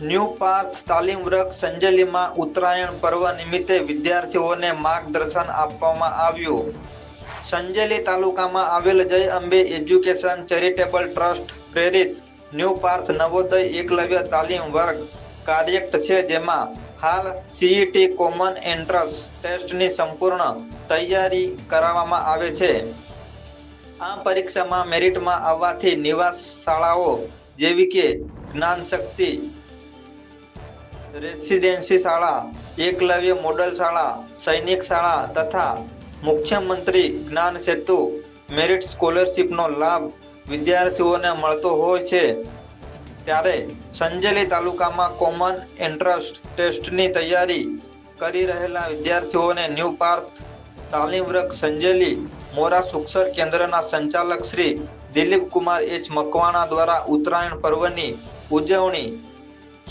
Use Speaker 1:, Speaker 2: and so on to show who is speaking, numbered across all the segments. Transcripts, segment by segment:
Speaker 1: New Parth તાલીમ વર્ગ સંજેલીમાં ઉત્તરાયણ પર્વ નિમિત્તે વિદ્યાર્થીઓને માર્ગદર્શન આપવામાં આવ્યું. સંજેલી તાલુકામાં આવેલ Jai Ambe education charitable trust પ્રેરિત ન્યૂ પાર્થ નવોદય એકલવ્ય તાલીમ વર્ગ કાર્યક્ત છે જેમાં હાલ સીઈટી કોમન એન્ટ્રન્સ ટેસ્ટની સંપૂર્ણ તૈયારી કરાવવામાં આવે છે. આ પરીક્ષામાં મેરિટમાં આવવાથી નિવાસ શાળાઓ જેવી કે જ્ઞાન શક્તિ રેસિડેન્સી શાળા, એકલવ્ય મોડલ શાળા, સૈનિક શાળા તથા મુખ્યમંત્રી જ્ઞાન સેતુ મેરિટ સ્કોલરશીપનો લાભ વિદ્યાર્થીઓને મળતો હોય છે. ત્યારે સંજેલી તાલુકામાં કોમન એન્ટ્રન્સ ટેસ્ટની તૈયારી કરી રહેલા વિદ્યાર્થીઓને ન્યૂ પાર્થ તાલીમ વર્ગ સંજેલી મોરા સુક્ષર કેન્દ્રના સંચાલક શ્રી દિલીપ કુમાર એચ મકવાણા દ્વારા ઉત્તરાયણ પર્વની ઉજવણી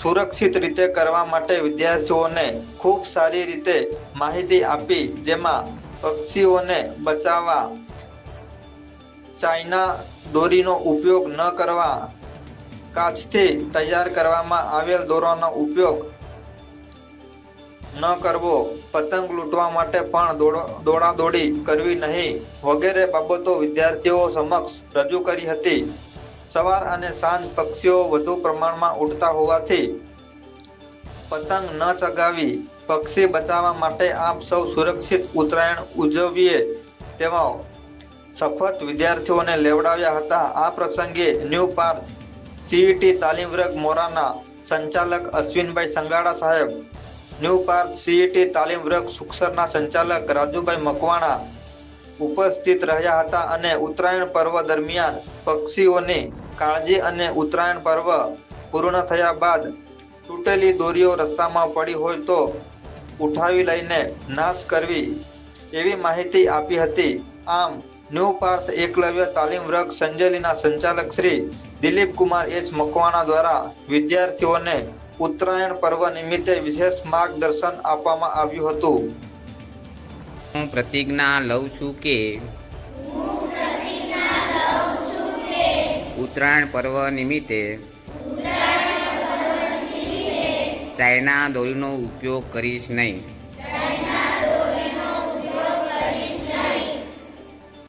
Speaker 1: સુરક્ષિત રીતે કરવા માટે વિદ્યાર્થીઓને ખૂબ સારી રીતે માહિતી આપી, જેમાં પક્ષીઓને બચાવવા, ચાઇના દોરીનો ઉપયોગ ન કરવા, કાચથી તૈયાર કરવામાં આવેલ દોરાનો ઉપયોગ ન કરવો, પતંગ લૂંટવા માટે પણ દોડ- દોડાદોડી કરવી નહીં વગેરે બાબતો વિદ્યાર્થીઓ સમક્ષ રજૂ કરી હતી. સવાર અને સાંજ પક્ષીઓ વધુ પ્રમાણમાં ઉડતા હોવાથી પતંગ ન ચગાવી પક્ષી બચાવવા માટે આપ સૌ સુરક્ષિત ઉત્તરાયણ ઉજવીએ તેવા શપથ વિદ્યાર્થીઓને લેવડાવ્યા હતા. આ પ્રસંગે ન્યૂ પાર્થ સીઈટી તાલીમ વર્ગ મોરાના સંચાલક અશ્વિનભાઈ સંગાડા સાહેબ, ન્યૂ પાર્થ સીઈટી તાલીમ વર્ગ સુક્ષરના સંચાલક રાજુભાઈ મકવાણા ઉપસ્થિત રહ્યા હતા અને ઉત્તરાયણ પર્વ દરમિયાન પક્ષીઓની કાળજી અને ઉત્તરાયણ પર્વ પૂર્ણ થયા બાદ તૂટેલી દોરીઓ રસ્તામાં પડી હોય તો ઉઠાવી લઈને નાશ કરવી એવી માહિતી આપી હતી. આમ ન્યૂ પાર્થ એકલવ્ય તાલીમ વર્ગ સંજેલીના સંચાલક શ્રી દિલીપ કુમાર એચ મકવાણા દ્વારા વિદ્યાર્થીઓને ઉત્તરાયણ પર્વ નિમિત્તે વિશેષ માર્ગદર્શન આપવામાં આવ્યું હતું.
Speaker 2: હું પ્રતિજ્ઞા લઉં છું કે ઉત્તરાયણ પર્વ નિમિત્તે ચાઇના દોરીનો ઉપયોગ કરીશ નહીં.